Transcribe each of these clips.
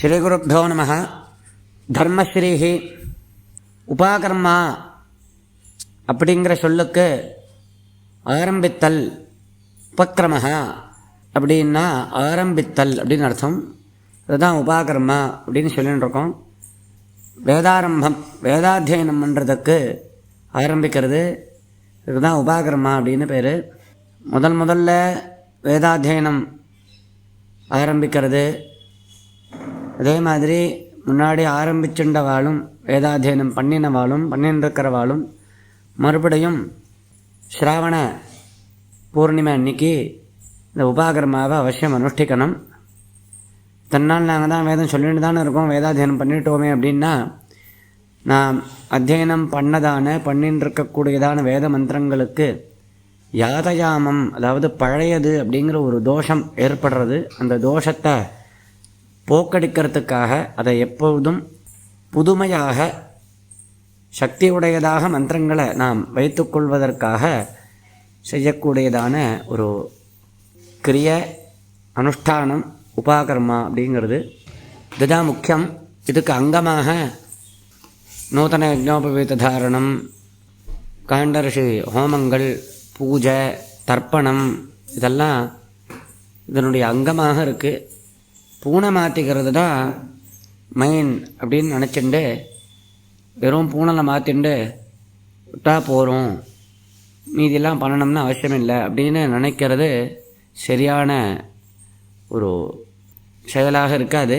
ஸ்ரீகுருப்போ நம தர்மஸ்ரீஹி. உபாகர்மா அப்படிங்கிற சொல்லுக்கு ஆரம்பித்தல் உபக்கிரம அப்படின்னா ஆரம்பித்தல் அப்படின்னு அர்த்தம். அதுதான் உபாகர்மா அப்படின்னு சொல்லின்னு இருக்கோம் வேதாரம்பம் வேதாத்தியனம் பண்ணுறதுக்கு ஆரம்பிக்கிறது. இதுதான் உபாகர்மா அப்படின்னு பேர். முதல் முதல்ல வேதாத்தியனம் ஆரம்பிக்கிறது. அதே மாதிரி முன்னாடி ஆரம்பிச்சுண்டவாளும் வேதாத்தியனம் பண்ணினவாளும் பண்ணின்றிருக்கிறவாளும் மறுபடியும் ஸ்ராவண பூர்ணிமை அன்னைக்கு இந்த உபாகரமாவை அவசியம் அனுஷ்டிக்கணும். தன்னால் நாங்கள் தான் வேதம் சொல்லிட்டு தானே இருக்கோம் வேதாத்தியனம் பண்ணிட்டோமே அப்படின்னா நான் அத்தியனம் பண்ணதான பண்ணின்னு இருக்கக்கூடியதான வேத மந்திரங்களுக்கு யாதயாமம் அதாவது பழையது அப்படிங்கிற ஒரு தோஷம் ஏற்படுறது அந்த தோஷத்தை போக்கடிக்கிறதுக்காக அதை எப்பொழுதும் புதுமையாக சக்தியுடையதாக மந்திரங்களை நாம் வைத்துக்கொள்வதற்காக செய்யக்கூடியதான ஒரு கிரிய அனுஷ்டானம் உபாகர்மா அப்படிங்கிறது. இதுதான் முக்கியம். இதுக்கு அங்கமாக நூதன யஜ்னோபவீத தாரணம் காண்டரிஷி ஹோமங்கள் பூஜை தர்ப்பணம் இதெல்லாம் இதனுடைய அங்கமாக இருக்குது பூனை மாற்றிக்கிறது தான் மெயின் அப்படின்னு நினச்சிண்டு வெறும் பூனலை மாற்றிண்டு விட்டா போகிறோம் மீதியெல்லாம் பண்ணணும்னு அவசியம் இல்லை அப்படின்னு நினைக்கிறது சரியான ஒரு செயலாக இருக்காது.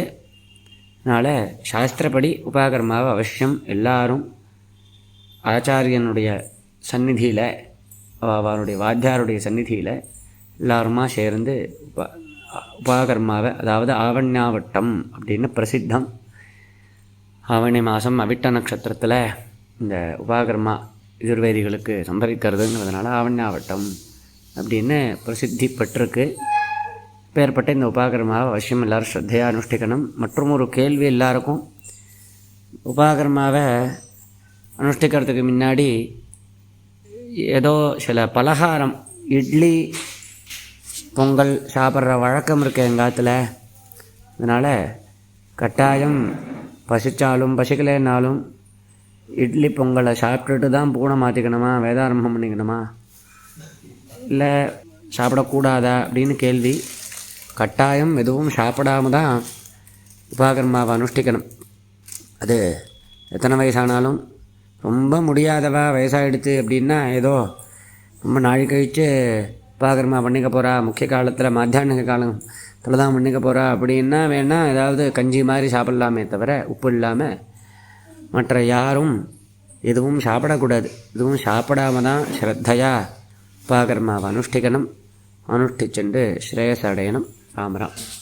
அதனால் சாஸ்திரப்படி உபாகரமாக அவசியம் எல்லாரும் ஆச்சாரியனுடைய சந்நிதியில் அவருடைய வாத்தியாருடைய சந்நிதியில் எல்லாருமா சேர்ந்து உபா உபாகர்மாவை அதாவது ஆவண்யாவட்டம் அப்படின்னு பிரசித்தம். ஆவணி மாதம் அவிட்ட நட்சத்திரத்தில் இந்த உபாகர்மா எதிர்வேதிகளுக்கு சம்பவிக்கிறதுங்கிறதுனால ஆவண்யாவட்டம் அப்படின்னு பிரசித்தி பெற்றிருக்கு. பேர்பட்ட இந்த உபாகர்மாவை அவசியம் எல்லோரும் ஸ்ரத்தையாக அனுஷ்டிக்கணும். மற்றும் ஒரு கேள்வி எல்லாருக்கும் உபாகர்மாவை அனுஷ்டிக்கிறதுக்கு முன்னாடி ஏதோ சில பலகாரம் இட்லி பொங்கல் சாப்பிட்ற வழக்கம் இருக்குது எங்காத்தில் அதனால் கட்டாயம் பசித்தாலும் பசிக்கலைன்னாலும் இட்லி பொங்கலை சாப்பிட்டுட்டு தான் பூனை மாற்றிக்கணுமா வேதாரம்பம் பண்ணிக்கணுமா? இல்லை சாப்பிடக்கூடாதா அப்படின்னு கேள்வி. கட்டாயம் எதுவும் சாப்பிடாம தான் உபாகர்மாவை அனுஷ்டிக்கணும். அது எத்தனை வயசானாலும் ரொம்ப முடியாதவா வயசாகிடுச்சு அப்படின்னா ஏதோ ரொம்ப நாள் கழித்து உபாகர்மா பண்ணிக்க போகிறா முக்கிய காலத்தில் மத்தியான காலம் தான் பண்ணிக்க போகிறா அப்படின்னா வேணால் ஏதாவது கஞ்சி மாதிரி சாப்பிட்லாமே தவிர உப்பு இல்லாமல் மற்ற யாரும் எதுவும் சாப்பிடக்கூடாது. எதுவும் சாப்பிடாம தான் ஸ்ரத்தையாக உபாகர்மாவை அனுஷ்டிக்கணும். அனுஷ்டிச்சுண்டு ஸ்ரேயஸ் அடையணும். ராமராம்.